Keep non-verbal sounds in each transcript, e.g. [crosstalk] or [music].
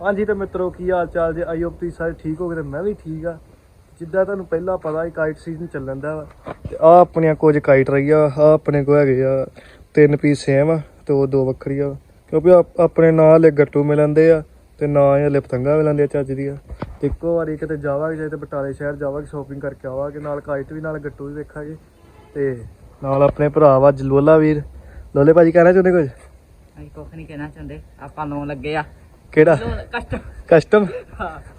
ਹਾਂਜੀ ਤੇ ਮਿੱਤਰੋ, ਕੀ ਹਾਲ ਚਾਲ ਜੇ? ਆਈ ਹੋਪ ਤੁਸੀਂ ਸਾਰੇ ਠੀਕ ਹੋਗੇ ਤੇ ਮੈਂ ਵੀ ਠੀਕ ਆ। ਜਿੱਦਾਂ ਤੁਹਾਨੂੰ ਪਹਿਲਾਂ ਪਤਾ ਹੀ ਕਾਈਟ ਸੀਜ਼ਨ ਚੱਲਣ ਦਾ ਵਾ। ਤੇ ਆ ਆਪਣੀਆਂ ਕੁਝ ਕਾਈਟ ਰਹੀ ਆ ਆ ਆਪਣੇ ਕੋ ਹੈਗੇ ਆ, ਤਿੰਨ ਪੀਸ ਸੇਮ ਆ ਤੇ ਉਹ ਦੋ ਵੱਖਰੀਆਂ ਵਾ। ਕਿਉਂਕਿ ਆਪਣੇ ਨਾਲ ਹੀ ਗੱਟੂ ਮਿਲਣਦੇ ਆ ਤੇ ਨਾ ਹੀ ਹਲੇ ਪਤੰਗਾ ਮਿਲਣਦੇ ਆ ਚੱਜ ਦੀਆਂ। ਤੇ ਇੱਕੋ ਵਾਰੀ ਕਿਤੇ ਜਾਵਾਂਗੇ, ਜੇ ਤੇ ਬਟਾਲੇ ਸ਼ਹਿਰ ਜਾਵਾਂਗੇ ਸ਼ਾਪਿੰਗ ਕਰਕੇ ਆਵਾਂਗੇ। ਨਾਲ ਕਾਈਟ ਵੀ, ਨਾਲ ਗੱਟੂ ਵੀ ਵੇਖਾਂਗੇ। ਤੇ ਨਾਲ ਆਪਣੇ ਭਰਾ ਵਾ, ਜਲੋਲਾ ਵੀਰ। ਲੋਲੇ ਭਾਜੀ, ਕਹਿਣਾ ਚਾਹੁੰਦੇ ਕੁਝ? ਅਸੀਂ ਕੁੱਖ ਨਹੀਂ ਕਹਿਣਾ ਚਾਹੁੰਦੇ। ਆਪਾਂ ਨੂੰ ਲੱਗੇ ਆ। ਕਿਹੜਾ? ਕਸ਼ਟ ਕਸਟਮ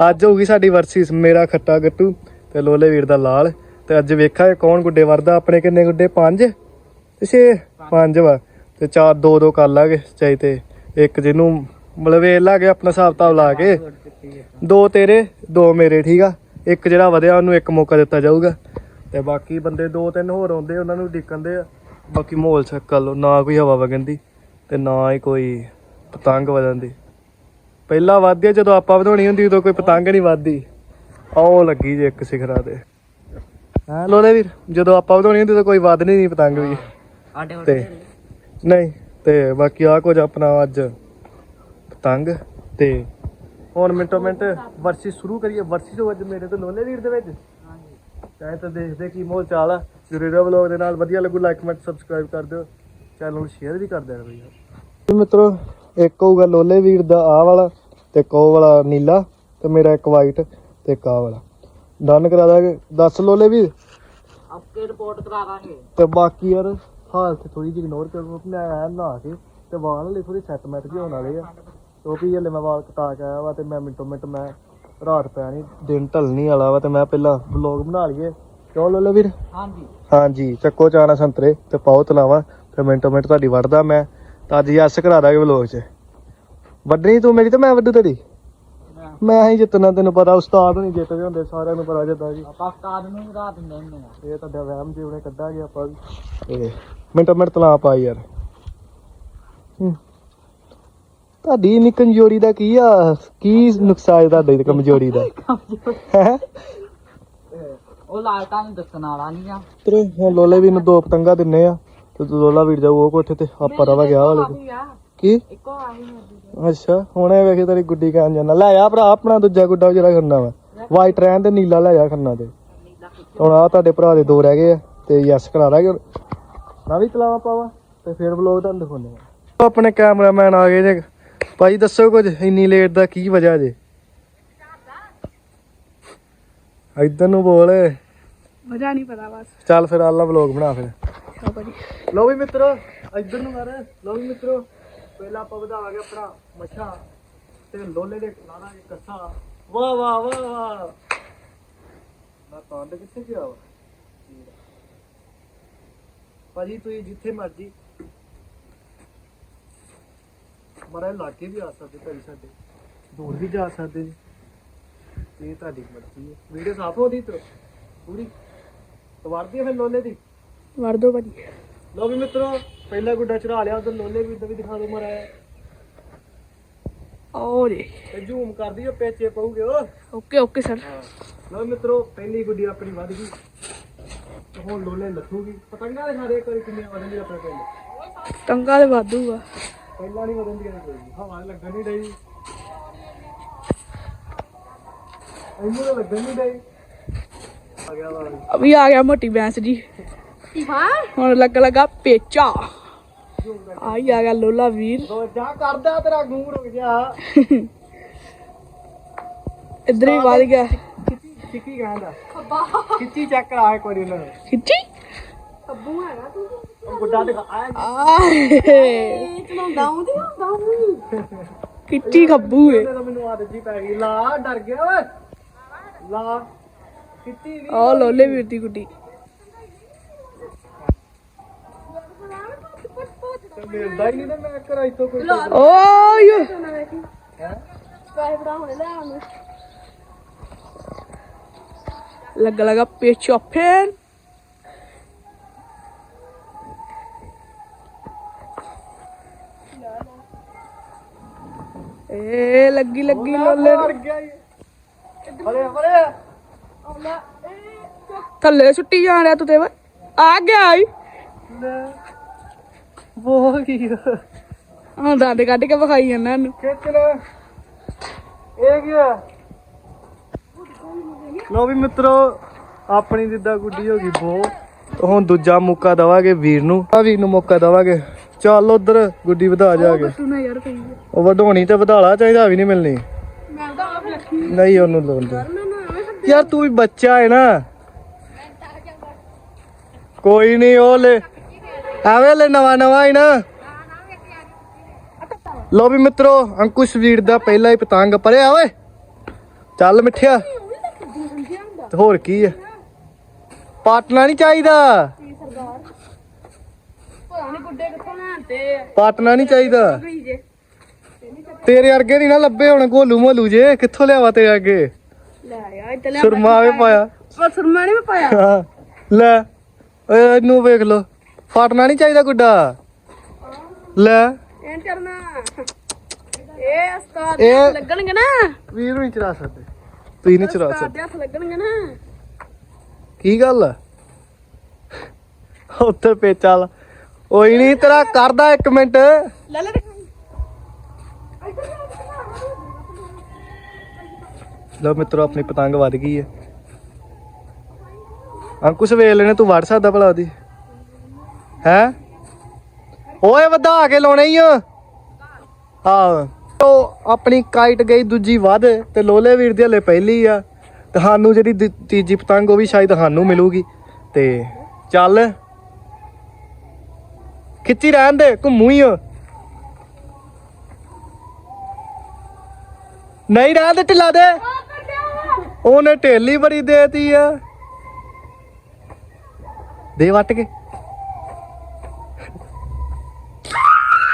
ਅੱਜ ਹੋਊਗੀ ਸਾਡੀ ਵਰਸੀਸ ਮੇਰਾ ਖੱਟਾ ਗੱਟੂ ਤੇ ਲੋਲੇ ਵੀਰ ਦਾ ਲਾਲ ਤੇ ਅੱਜ ਵੇਖਾਂਗੇ ਕੌਣ ਗੁੱਡੇ ਵਰਦਾ ਆਪਣੇ ਕਿੰਨੇ ਗੁੱਡੇ? ਪੰਜ? ਤੇ ਛੇ? ਪੰਜ ਵਾ। ਤੇ ਚਾਰ ਦੋ ਦੋ ਕਰ ਲਾਂਗੇ ਚਾਹੀ ਤੇ ਇੱਕ ਜਿਹਨੂੰ ਮਤਲਬ ਵੇਖ ਲਾਂਗੇ ਆਪਣਾ ਹਿਸਾਬ ਤਾਬ ਲਾ ਕੇ। ਦੋ ਤੇਰੇ ਦੋ ਮੇਰੇ ਠੀਕ ਆ? ਇੱਕ ਜਿਹੜਾ ਵਧਿਆ ਉਹਨੂੰ ਇੱਕ ਮੌਕਾ ਦਿੱਤਾ ਜਾਊਗਾ। ਤੇ ਬਾਕੀ ਬੰਦੇ ਦੋ ਤਿੰਨ ਹੋਰ ਆਉਂਦੇ ਉਹਨਾਂ ਨੂੰ ਡਿੱਕਣਦੇ ਆ। ਬਾਕੀ ਮਾਹੌਲ ਚੈੱਕ ਲਓ ਨਾ ਕੋਈ ਹਵਾ ਵਗਣ ਦੀ ਤੇ ਨਾ ਹੀ ਕੋਈ ਪਤੰਗ ਵਜਣ ਦੀ। ਪਹਿਲਾਂ ਵੱਧਦੀ ਆ ਜਦੋਂ ਆਪਾਂ ਵਧਾਉਣੀ ਹੁੰਦੀ ਉਦੋਂ ਕੋਈ ਪਤੰਗ ਨਹੀਂ ਵੱਧਦੀ। ਆਹ ਲੱਗੀ ਜੇ ਇੱਕ ਸਿਖਰਾਂ ਤੇ। ਹਾਂ ਲੋਲੇ ਵੀਰ ਜਦੋਂ ਆਪਾਂ ਵਧਾਉਣੀ ਹੁੰਦੀ ਉਦੋਂ ਕੋਈ ਵੱਧਣੀ ਨਹੀਂ ਪਤੰਗ ਵੀ। ਤੇ ਨਹੀਂ ਤੇ ਬਾਕੀ ਆ ਕੁਝ ਆਪਣਾ ਅੱਜ ਪਤੰਗ ਤੇ ਹੁਣ ਮਿੰਟੋ ਮਿੰਟ ਵਰਸੀ ਸ਼ੁਰੂ ਕਰੀਏ। ਵਰਸੀ ਤੋਂ ਅੱਜ ਮੇਰੇ ਤੇ ਲੋਲੇ ਵੀਰ ਦੇ ਵਿੱਚ। ਚਾਹੇ ਤਾਂ ਦੇਖਦੇ ਕੀ ਮੋਲ ਚਾਲ ਆ। ਜਰੂਰ ਵਲੋਗ ਦੇ ਨਾਲ। ਵਧੀਆ ਲੱਗੂ ਲਾਈਕ ਕਮੈਂਟ ਸਬਸਕ੍ਰਾਈਬ ਕਰ ਦਿਓ। ਚੈਨਲ ਨੂੰ ਸ਼ੇਅਰ ਵੀ ਕਰ ਕਰੋ ਯਾਰ ਮਿੱਤਰੋ ਇੱਕ ਹੋਊਗਾ ਲੋਲੇ ਵੀਰ ਦਾ ਆਹ ਵਾਲਾ। ਤੇ ਇੱਕ ਉਹ ਵਾਲਾ ਨੀਲਾ ਤੇ ਮੇਰਾ ਇੱਕ ਵਾਈਟ ਤੇ ਇੱਕ ਆਹ ਵਾਲਾ। ਡਨ ਕਰਾ ਦਾਂਗੇ। ਦੱਸ ਲੋਲੇ ਵੀਰ ਆਪਕੇ ਰਿਪੋਰਟ ਕਰਾ ਦਾਂਗੇ। ਤੇ ਬਾਕੀ ਯਾਰ ਹਾਲਤ ਥੋੜੀ ਜਿਹੀ ਇਗਨੋਰ ਕਰੋ ਮੈਂ ਆਇਆ ਨਹਾ ਕੇ ਤੇ ਵਾਲ ਹਲੇ ਥੋੜੀ ਸੈੱਟ ਮੈਟ ਜਿਹੇ ਹੋਣ ਵਾਲੇ ਆ। ਕਿਉਂਕਿ ਹਲੇ ਮੈਂ ਵਾਲ ਕਟਾ ਕੇ ਆਇਆ ਵਾ ਤੇ ਮੈਂ ਮਿੰਟੋ ਮਿੰਟ ਮੈਂ ਰਾਤ ਪੈਣੀ ਦਿਨ ਢਲਣੀ ਵਾਲਾ ਵਾ ਤੇ ਮੈਂ ਪਹਿਲਾਂ ਵਲੌਗ ਬਣਾ ਲਈਏ। ਕਿਉਂ ਲੋਲੇ ਵੀਰ? ਹਾਂਜੀ। ਹਾਂਜੀ ਚੱਕੋ ਚਾਣਾ ਸੰਤਰੇ ਤੇ ਪਾਓ ਤਲਾਵਾ ਤੇ ਮਿੰਟੋ ਮਿੰਟ ਤੁਹਾਡੀ ਵੜਦਾ ਮੈਂ। ਤਾਂ ਅੱਜ ਯਸ ਕਰਾ ਦਾਂਗੇ ਵਲੌਗ 'ਚ। ਵੱਢਣੀ ਤੂੰ ਮੇਰੀ ਤੇ ਮੈਂ ਵੱਢੂ ਤੇਰੀ। ਮੈਂ ਹੀ ਜਿੱਤਣਾ ਤੈਨੂੰ ਪਤਾ ਉਸਤਾਦ ਨਹੀਂ ਜਿੱਤਦੇ ਹੁੰਦੇ ਸਾਰਿਆਂ ਨੂੰ ਪਤਾ ਜਿੱਦਾਂ ਜੀ ਆਪਾਂ ਉਸਤਾਦ ਨੂੰ ਵੀ ਰਾਤ ਦਿੰਦੇ ਹੁੰਦੇ ਆ। ਇਹ ਤੁਹਾਡਾ ਵਹਿਮ ਜਿਉਣੇ ਕੱਢਾਂਗੇ ਆਪਾਂ ਵੀ। ਤੇ ਮਿੰਟੋ ਮਿੰਟ ਤਲਾ ਪਾ ਯਾਰ। ਹੂੰ। ਤੁਹਾਡੀ ਇੰਨੀ ਕਮਜ਼ੋਰੀ ਦਾ ਕੀ ਆ? ਕੀ ਨੁਕਸਾ ਹੈ ਤੁਹਾਡੀ ਕਮਜ਼ੋਰੀ ਦਾ? [laughs] ਹੈ? ਉਹ ਲਾਲਟਾ ਨੂੰ ਦੱਸਣ ਵਾਲਾ ਨਹੀਂ ਆ। ਤੇਰੇ ਲੋਲੇ ਵੀ ਨੂੰ ਦੋ ਪਤੰਗਾ ਦਿੰਨੇ ਆ ਤੇ ਲੋਲਾ ਵੀਰ ਜਾਊ ਉਹ ਕੋਠੇ ਤੇ ਆਪਾਂ ਰਵਾ ਗਿਆ ਵਾਲੇ। ਕੀ? ਇੱਕੋ ਆਹੀ ਮਰਦੀ ਅੱਛਾ ਹੁਣ ਇਹ ਵੇਖੇ ਤੇਰੀ ਗੁੱਡੀ ਕਹਿਣ ਜਾਣਾ ਲੈ ਆ ਭਰਾ ਆਪਣਾ ਦੂਜਾ ਗੁੱਡਾ ਜਿਹੜਾ ਖੰਨਾ ਵਾ। ਵਾਈਟ ਰਹਿਣ ਤੇ ਨੀਲਾ ਲੈ ਜਾ ਖੰਨਾ ਤੇ। ਹੁਣ ਆ ਤੁਹਾਡੇ ਭਰਾ ਦੇ ਦੋ ਰਹਿ ਗਏ ਆ ਤੇ ਯੈਸ ਕਰਾ ਹੁਣ। ਮੈਂ ਵੀ ਤਲਾਵਾ ਪਾਵਾ ਤੇ ਫਿਰ ਵਲੋਗ ਤੁਹਾਨੂੰ ਦਿਖਾਉਂਦੇ ਆ। ਆਪਣੇ ਕੈਮਰਾਮੈਨ ਆ ਗਏ ਜੇ। ਭਾਈ ਦੱਸੋ ਕੁਝ ਇੰਨੀ ਲੇਟ ਦਾ ਕੀ ਵਜ੍ਹਾ ਜੇ? ਇਧਰ ਨੂੰ ਬੋਲ। ਮਜ਼ਾ ਨਹੀਂ ਪਤਾ ਬਸ। ਚੱਲ ਫਿਰ ਆਲਾ ਵਲੋਗ ਬਣਾ ਫਿਰ। ਲਓ ਵੀ ਮਿੱਤਰੋ ਇੱਧਰ ਨੂੰ ਕਰ। ਲਓ ਵੀ ਮਿੱਤਰੋ। ਪਹਿਲਾਂ ਆਪਾਂ ਵਧਾਵਾਂਗੇ ਆਪਣਾ ਮੱਛਾ ਤੇ ਲੋਲੇ ਦੇ ਲਾਣਾਗੇ ਕੱਸਾ। ਵਾਹ ਵਾਹ ਵਾਹ ਵਾਹ। ਨਾ ਕੰਡ ਕਿੱਥੇ ਗਿਆ ਵਾ? ਭਾਜੀ ਤੁਸੀਂ ਜਿੱਥੇ ਮਰਜ਼ੀ। ਮਰੇ ਲਾਗੇ ਵੀ ਆ ਸਕਦੇ ਭਾਈ ਸਾਡੇ। ਦੂਰ ਵੀ ਜਾ ਸਕਦੇ ਜੀ ਇਹ ਤੁਹਾਡੀ ਮਰਜ਼ੀ ਹੈ। ਵੀਡੀਓ ਸਾਫ਼ ਹੋ ਦੀ ਤੋ ਪੂਰੀ। ਤਵਾਰਦੀ ਹੈ ਫਿਰ ਲੋਲੇ ਦੀ? ਵੜ ਦੋ ਭਾਜੀ। ਲੋ ਵੀ ਮਿੱਤਰੋ ਪਹਿਲਾ ਗੁੱਡਾ ਚੜਾ ਲਿਆ ਉਧਰ ਲੋਲੇ ਵੀ ਵੀ ਦਿਖਾ ਦੋ ਮਰਾਇਆ ਓ ਜੀ। ਤੇ ਜ਼ੂਮ ਕਰ ਦਿਓ ਪੇਚੇ ਪਊਗੇ ਓ ਓਕੇ ਓਕੇ ਸਰ। ਹਾਂ। ਲੋ ਮਿੱਤਰੋ ਪਹਿਲੀ ਗੁੱਡੀ ਆਪਣੀ ਵੱਧ ਗਈ। ਤੇ ਹੁਣ ਲੋਲੇ ਲੱਥੂਗੀ। ਪਤੰਗਾਂ ਦੇ ਸਾਰੇ ਕਰੀ ਕਿੰਨੇ ਵਧਣਗੇ ਆਪਣੇ ਪਿੰਡ। ਟੰਗਾ ਦੇ ਵਾਧੂ ਆ। ਪਹਿਲਾਂ ਨਹੀਂ ਵਧਣਦੀਆਂ ਕੋਈ। ਹਵਾ ਲੱਗਣ ਨਹੀਂ ਡਈ। ਇਹਨੂੰ ਤਾਂ ਲੱਗਣ ਨਹੀਂ ਡਈ। ਆ ਗਿਆ ਵਾ ਅਭੀ ਆ ਗਿਆ ਮੋਟੀ ਬੈਂਸ ਜੀ। ਹੁਣ ਲੱਗ ਲਗਾ ਪੇਚਾ। ਆਈ ਆ ਗਿਆ ਲੋਲਾ ਵੀਰ। ਦੋ ਜਾ ਕਰਦਾ ਤੇਰਾ ਗੂੰ ਰੁਕ ਜਾ। ਇੱਧਰ ਹੀ ਵੱਧ ਗਿਆ। ਖਿੱਚੀ ਕਹਿੰਦਾ ਖਿੱਚੀ ਚੈੱਕ ਕਰਾ ਇੱਕ ਵਾਰੀ ਉਹਨਾਂ। ਨੂੰ ਖਿੱਚੀ ਉਹ ਗੁੱਡਾ ਦਿਖਾ ਆ ਆਏ। ਖਿੱਚੀ ਖੱਬੂ ਏ। ਤਾਂ ਮੈਨੂੰ ਆਦਤ ਜੀ ਪੈ ਗਈ। ਲਾ ਡਰ ਗਿਆ ਓਏ। ਲਾ। ਕਿੱਤੀ ਵੀ ਆ ਲੋਲੇ ਵੀਰ ਦੀ ਗੁੱਡੀ। ਮਿਲਦਾ ਹੀ ਨਹੀਂ ਨਾ ਮੈਂ ਕਰਾਂ ਇਤੋਂ ਕੋਈ ਓ ਯੋ ਹੈ? ਲੱਗ ਲਗਾ ਪੇਚਾ ਫੇਰ ਏ ਲੱਗੀ ਲੱਗੀ ਲੋਲੇ ਨੂੰ। ਮਰ ਗਿਆ ਈ। ਅਰੇ ਅਰੇ ਥੱਲੇ ਸੁੱਟੀ ਜਾ ਰਿਹਾ ਤੂੰ ਤੇ ਵਾ। ਆ ਗਿਆ ਈ। ਲੈ। ਉਹ ਕੀ ਹਾਂ ਦੰਦ ਕੱਢ ਕੇ ਵਿਖਾਈ ਜਾਂਦਾ ਇਹਨੂੰ ਖਿੱਚ ਲੈ। ਇਹ ਕੀ ਹੋਇਆ ਲੋ ਵੀ ਮਿੱਤਰੋ ਆਪਣੀ ਜਿੱਦਾਂ ਗੁੱਡੀ ਹੋ ਗਈ ਬੋ ਹੁਣ ਦੂਜਾ ਮੌਕਾ ਦਵਾਂਗੇ ਵੀਰ ਨੂੰ। ਆ ਵੀਰ ਨੂੰ ਮੌਕਾ ਦਵਾਂਗੇ। ਚੱਲ ਉਧਰ ਗੁੱਡੀ ਵਧਾ ਜਾ ਕੇ। ਤੂੰ ਨਾ ਯਾਰ ਪਈ ਹੈ। ਉਹ ਵਧਾਉਣੀ ਤੇ ਵਧਾਲਾ ਚਾਹੀਦਾ ਵੀ ਨਹੀਂ ਮਿਲਣੀ। ਮੈਂ ਤਾਂ ਆਪ ਲੱਖੀ ਨਹੀਂ ਉਹਨੂੰ ਲੋਨ ਦੇ ਮੈਨੂੰ ਐਵੇਂ ਯਾਰ ਤੂੰ ਵੀ ਬੱਚਾ ਹੈ ਨਾ। ਕੋਈ ਨਹੀਂ ਉਹ ਲੈ। ਆਵੇ ਲੈ ਨਵਾਂ ਨਵਾਂ ਹੀ ਨਾ। ਲੋ ਵੀ ਮਿੱਤਰੋ ਅੰਕੁਸ਼ ਵੀਰ ਦਾ ਪਹਿਲਾ ਹੀ ਪਤੰਗ ਪਰਿਆ ਓਏ। ਚੱਲ ਮਿੱਠਿਆ। ਤੇ ਹੋਰ ਕੀ ਹੈ ਪਾਟਣਾ ਨਹੀਂ ਚਾਹੀਦਾ। ਆ ਪਾਟਣਾ ਨਹੀਂ ਚਾਹੀਦਾ। ਤੇਰੇ ਅਰਗੇ ਨਹੀਂ ਨਾ ਲੱਭੇ ਹੁਣ ਗੋਲੂ ਮੋਲੂ ਜੇ। ਕਿੱਥੋਂ ਲਿਆਵਾ ਤੇਰੇ ਲੈ ਸੁਰਮਾ ਵੀ ਪਾਇਆ। ਸੁਰਮਾ ਨਹੀਂ ਪਾਇਆ। ਲੈ ਓਏ ਇਹਨੂੰ ਵੇਖ ਲੋ ਫਾਟਣਾ ਨਹੀਂ ਚਾਹੀਦਾ ਗੁੱਡਾ ਲੈ। ਨੀ ਕਰਨਾ। ਇਹ ਉਸਤਾਦ ਦੇ ਇਹ- ਲੱਗਣਗੇ ਨਾ। ਵੀਰ ਨਹੀਂ ਚਰਾ ਸਕਦੇ। ਤੁਸੀਂ ਨਹੀਂ ਚਰਾ ਉਸਤਾਦ ਸਕਦੇ। ਦੇ ਹੱਥ ਲੱਗਣਗੇ ਨਾ। ਕੀ ਗੱਲ? ਆ ਉੱਥੇ ਪੇਚਾ ਲਾ। ਓਏ ਨਹੀਂ ਤੇਰਾ ਕਰਦਾ ਇੱਕ ਮਿੰਟ। ਲੈ ਲੈ ਦਿਖਾਈ। ਲੋ ਮਿੱਤਰੋ ਆਪਣੀ ਪਤੰਗ ਵੱਧ ਗਈ ਹੈ। ਅੰਕੁਸ਼ ਵੇਖ ਲੈਣੇ ਤੂੰ ਵੜ ਸਕਦਾ ਭਲਾ ਉਹਦੀ। ਹੈ? ਓਏ ਵਧਾ ਕੇ ਲਾਉਣੇ ਹੀ ਆ ਹਾਂ ਉਹ ਆਪਣੀ ਕਾਈਟ ਗਈ ਦੂਜੀ ਵੱਧ ਤੇ ਲੋਲੇ ਵੀਰ ਦੀ ਹਲੇ ਪਹਿਲੀ ਆ। ਤੇ ਸਾਨੂੰ ਜਿਹੜੀ ਦੂ- ਤੀਜੀ ਪਤੰਗ ਉਹ ਵੀ ਸ਼ਾਇਦ ਸਾਨੂੰ ਮਿਲੂਗੀ। ਤੇ ਚੱਲ। ਖਿੱਚੀ ਰਹਿਣ ਦੇ, ਘੁੰਮੂ ਹੀ ਆ ਨਹੀਂ ਰਹਿਣ ਦੇ ਢਿੱਲਾ ਦੇ। ਉਹਨੇ ਢੇਲੀ ਬੜੀ ਦੇਤੀ ਆ। ਦੇ ਵੱਟ ਕੇ।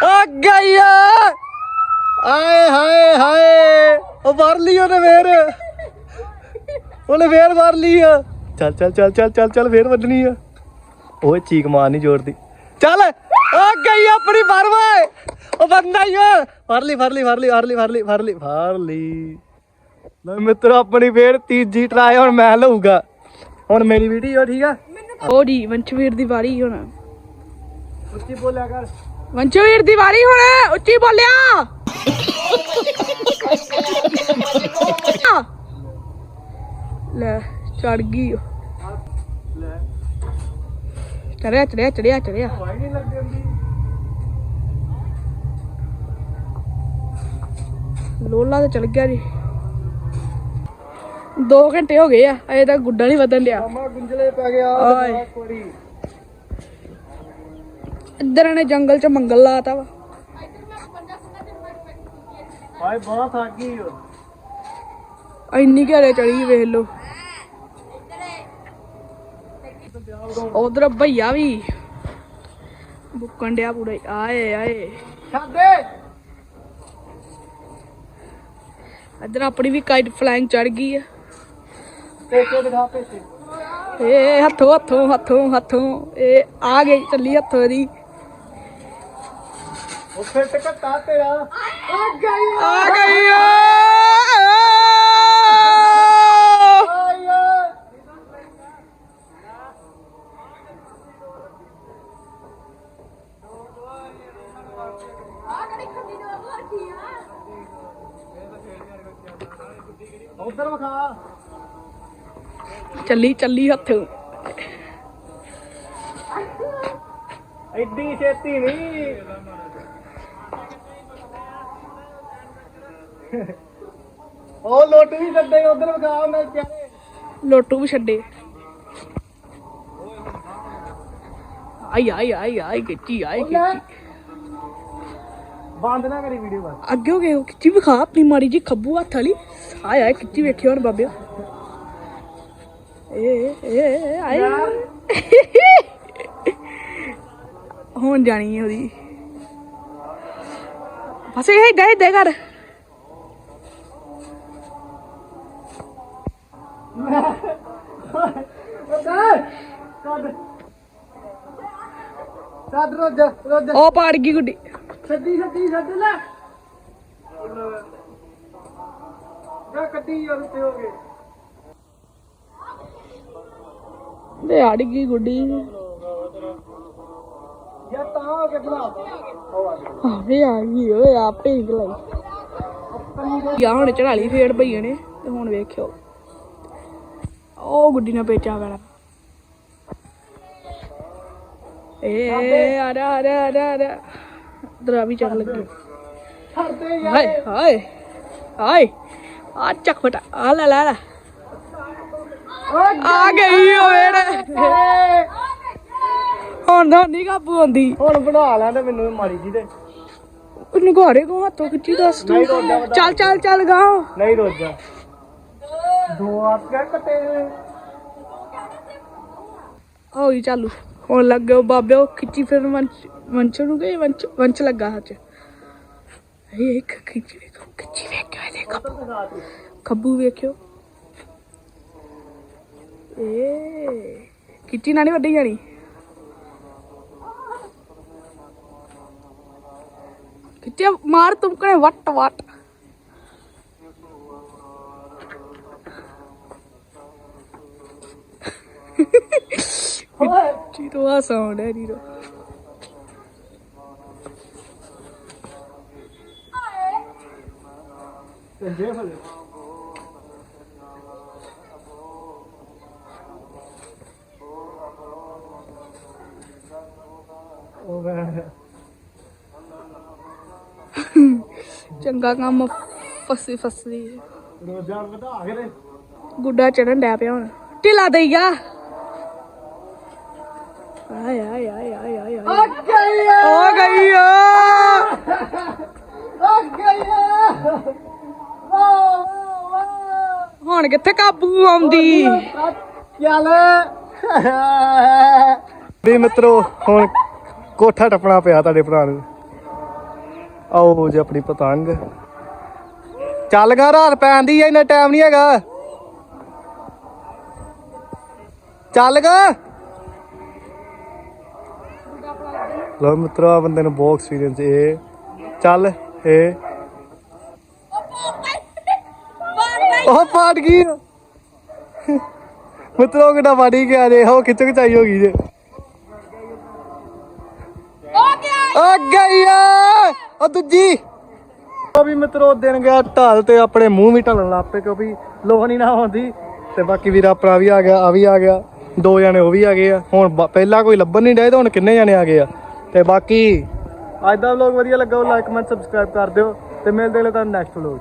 ਆ ਗਈਆ ਆਏ ਹਾਏ ਹਾਏ ਉਹ ਮਾਰ ਲਈ ਉਹਨੇ ਫੇਰ। ਉਹਨੇ ਫੇਰ ਮਾਰ ਲਈ ਆ। ਚੱਲ ਚੱਲ ਚੱਲ ਚੱਲ ਚੱਲ ਚੱਲ ਫੇਰ ਵੱਢਣੀ ਆ। ਓਏ ਚੀਕ ਮਾਰ ਨਹੀਂ ਜੋੜਦੀ ਚੱਲ ਆ ਗਈ ਆਪਣੀ ਫੜ ਓਏ। ਉਹ ਬੰਦਾ ਹੀ ਓ ਫੜ ਲਈ ਫੜ ਲਈ ਫੜ ਲਈ ਫੜ ਲਈ ਫੜ ਲਈ ਫੜ ਲਈ ਫੜ ਲਈ। ਲੈ ਮਿੱਤਰ ਆਪਣੀ ਫੇਰ ਤੀਜੀ ਟਰਾਈ ਹੁਣ ਮੈਂ ਲਊਗਾ। ਹੁਣ ਮੇਰੀ ਵੀਡੀਓ ਠੀਕ ਆ? ਉਹ ਵੰਸ਼ਵੀਰ ਦੀ ਵਾਰੀ ਹੁਣ। ਉੱਚੀ ਬੋਲਿਆ ਕਰ। ਵੰਸ਼ਵੀਰ ਦੀ ਵਾਰੀ ਹੁਣ ਉੱਚੀ ਬੋਲਿਆ। ਲੈ ਚੜ ਗਈ ਚੜਿਆ ਚੜਿਆ ਚੜਿਆ ਚੜਿਆ ਲੋਲਾ ਤੇ ਚੜ ਗਿਆ ਜੀ। 2 ਘੰਟੇ ਹੋ ਗਏ ਆ ਅਜੇ ਤੱਕ ਗੁੱਡਾ ਨਹੀਂ ਵਧਣ ਡਿਆ। ਮਾਮਾ ਗੁੰਜਲੇ ਪੈ ਗਿਆ। ਇੱਕ ਵਾਰੀ ਇੱਧਰ ਇਹਨੇ ਜੰਗਲ ਚ ਮੰਗਲ ਲਾਤਾ ਵਾ। ਹਾਏ ਬਹੁਤ ਥੱਕ ਗਈ ਓ। ਇੰਨੀ ਘਰੇ ਚੜੀ ਵੇਖ ਲੋ ਉਧਰ ਭਈਆ ਵੀ ਬੁੱਕਣ ਡਿਆ ਪੂਰਾ ਹੀ। ਆਏ ਆਏ। ਛੱਡ ਦੇ। ਇੱਧਰ ਆਪਣੀ ਵੀ ਕਾਈਟ ਫਲਾਈਂਗ ਚੜ ਗਈ ਆ। ਪੇਚੇ ਦਿਖਾ ਪੇਚੇ ਏ ਹੱਥੋਂ ਹੱਥੋਂ ਹੱਥੋਂ ਹੱਥੋਂ। ਇਹ ਆ ਗਈ ਚੱਲੀ ਹੱਥੋਂ ਦੀ ਉਹ ਫਿੱਟ ਘਟਾ ਤੇਰਾ ਆ ਗਈ ਆ ਆਏ ਉਧਰ ਵਿਖਾ ਚੱਲੀ ਚੱਲੀ ਹੱਥੋਂ ਐਡੀ ਛੇਤੀ ਨਹੀਂ ਉਹ ਲੋਟ ਵੀ ਛੱਡੇ ਉਧਰ ਵਿਖਾ ਮੈਂ ਚਾਹੇ ਲੋਟੂ ਵੀ ਛੱਡੇ। ਆਈ ਆਈ ਆਈ ਆਈ ਕਿੱਚੀ ਆਈ ਕਿੱਚੀ ਬੰਦ ਨਾ ਕਰੀ ਵੀਡੀਓ ਬਸ। ਅੱਗੇ ਹੋ ਗਏ ਉਹ ਕਿੱਚੀ ਵਿਖਾ ਆਪਣੀ ਮਾੜੀ ਜੀ ਖੱਬੂ ਹੱਥ ਵਾਲੀ। ਆਏ ਆਏ ਕਿੱਚੀ ਵੇਖਿਓ ਹੁਣ ਬਾਬਿਓ। ਏ ਏ ਏ, ਆਏ। ਹੁਣ ਜਾਣੀ ਹੈ ਉਹਦੀ। ਬਸ ਇਹ ਡੇ ਡੇ ਕਰ ਛੱਡ ਰੋਜ ਰੋਜ ਉਹ ਪਾੜ ਗਈ ਗੁੱਡੀ। ਛੱਡੀ ਛੱਡੀ ਛੱਡ ਲੈ। ਜਾ ਕੱਢੀ ਯਾਰ ਉੱਤੇ ਹੋ ਗਏ ਤੇ ਅੜ ਗਈ ਗੁੱਡੀ। ਯਾ ਤਾਂ ਹੋ ਕੇ ਬਣਾ ਆਵੇ ਆ ਗਈ ਓਏ ਆਪੇ ਹੀ ਗਲਾਈ ਯਾ ਹੁਣ ਚੜਾ ਲਈ ਫੇਰ ਭਈਏ ਨੇ ਤੇ ਹੁਣ ਵੇਖਿਓ। ਉਹ ਗੁੱਡੀ ਨਾਲ ਪੇਚਾ ਵਾਲਾ ਏ ਆ ਰਿਹਾ ਆ ਰਿਹਾ ਆ ਰਿਹਾ ਆ ਰਿਹਾ। ਦਰਾ ਵੀ ਚੱਕ ਲੱਗੀ। ਹਾਏ ਹਾਏ ਹਾਏ ਆ ਚੱਕ ਫਟਾ ਆ ਲੈ ਲੈ ਲੈ। ਆ ਗਈ ਓਏ ਹੁਣ ਤਾਂ ਨਹੀਂ ਕਾਬੂ ਆਉਂਦੀ। ਹੁਣ ਬਣਾ ਲੈਂਦੇ ਮੈਨੂੰ ਮਾੜੀ ਜੀ ਤੇ। ਉਹਨੂੰ ਕੋ ਹੱਥੋਂ ਕਿੱਥੇ ਦੱਸ ਤੂੰ। ਚੱਲ ਚੱਲ ਚੱਲ ਗਾ ਨਹੀਂ ਰੋਜਾ ਦੋ ਆਪ ਕਿਆ ਕੱਟੇ ਹੋ ਗਈ ਚਾਲੂ। ਹੁਣ ਲੱਗ ਗਿਆ ਉਹ ਬਾਬੇ ਉਹ ਖਿੱਚੀ ਫਿਰ ਵੰਚ ਵੰਚ ਨੂੰ ਗਏ? ਵੰਚ ਵੰਚ ਲੱਗਾ ਹੱਥ ਇਹ ਇੱਕ ਖਿੱਚੀ ਵੇਖੋ ਖਿੱਚੀ ਵੇਖਿਓ ਇਹਦੇ ਖੱਬੂ ਖੱਬੂ ਵੇਖਿਓ। ਏ ਖਿੱਚੀ ਨਾ ਨਹੀਂ ਵੱਡੀ ਜਾਣੀ? ਖਿੱਚੇ ਮਾਰ ਤੁਮ ਕਨੇ ਵੱਟ ਵੱਟ। ਜੀਰੋ ਆ ਸਾਊਂਡ ਹੈ ਜੀਰੋ। ਚੰਗੇ ਫਲੇ ਕੰਮ ਫਸੀ ਫਸੀ। ਰੋਜਾ ਵਧਾ ਕੇ ਗੁੱਡਾ ਚੜਨ ਡੈ ਪਿਆ ਹੁਣ। ਢਿਲਾ ਦੇਈ ਗਿਆ ਆਏ ਆਏ ਆਏ ਆਏ ਆਏ ਆਏ। ਹੋ ਗਈ ਆ। ਹੁਣ ਕਿੱਥੇ ਕਾਬੂ ਆਉਂਦੀ? ਚੱਲ। ਵੀ ਮਿੱਤਰੋ ਹੁਣ ਕੋਠਾ ਟੱਪਣਾ ਪਿਆ ਤੁਹਾਡੇ ਭਰਾ ਨੂੰ। ਆਓ ਜੀ ਆਪਣੀ ਪਤੰਗ। ਚੱਲ ਗਾ ਰਾਤ ਪੈਣ ਦੀ ਐ ਇੰਨਾ ਟਾਈਮ ਨਹੀਂ ਹੈਗਾ। ਚੱਲ ਗਾ। ਲੋ ਮਿੱਤਰੋ ਆ ਬੰਦੇ ਨੂੰ ਬਹੁਤ ਐਕਸਪੀਰੀਅੰਸ ਇਹ। ਚੱਲ ਇਹ। ਉਹ ਫਾਟ ਗਈ। ਮਿੱਤਰੋ ਕਿਡਾ ਵਾੜੀ ਗਿਆ ਜੇ ਹੋ ਖਿੱਚ ਖਚਾਈ ਹੋ ਗਈ ਜੇ। ਆ ਗਈ ਆ। ਉਹ ਦੂਜੀ। ਉਹ ਵੀ ਮਿੱਤਰੋ ਦਿਨ ਗਿਆ ਢਾਲ ਤੇ ਆਪਣੇ ਮੂੰਹ ਵੀ ਢਲਣ ਲੱਗ ਪਏ ਕਿਉਂਕਿ ਲੋਹ ਨਹੀਂ ਨਾ ਹੁੰਦੀ ਤੇ ਬਾਕੀ ਵੀਰ ਆਪਣਾ ਵੀ ਆ ਗਿਆ ਆ ਵੀ ਆ ਗਿਆ। ਦੋ ਜਣੇ ਉਹ ਵੀ ਆ ਗਏ ਆ। ਹੁਣ ਪਹਿਲਾਂ ਕੋਈ ਲੱਭਣ ਨਹੀਂ ਡਏ ਤੇ ਹੁਣ ਕਿੰਨੇ ਜਣੇ ਆ ਗਏ ਆ? ਤੇ ਬਾਕੀ ਅੱਜ ਦਾ ਵਲੌਗ ਵਧੀਆ ਲੱਗਾ ਉਹ ਲਾਈਕ ਕਮੈਂਟ ਸਬਸਕ੍ਰਾਈਬ ਕਰ ਦਿਓ ਤੇ ਮਿਲਦੇ ਹਾਂ ਤੁਹਾਨੂੰ ਨੈਕਸਟ ਵਲੌਗ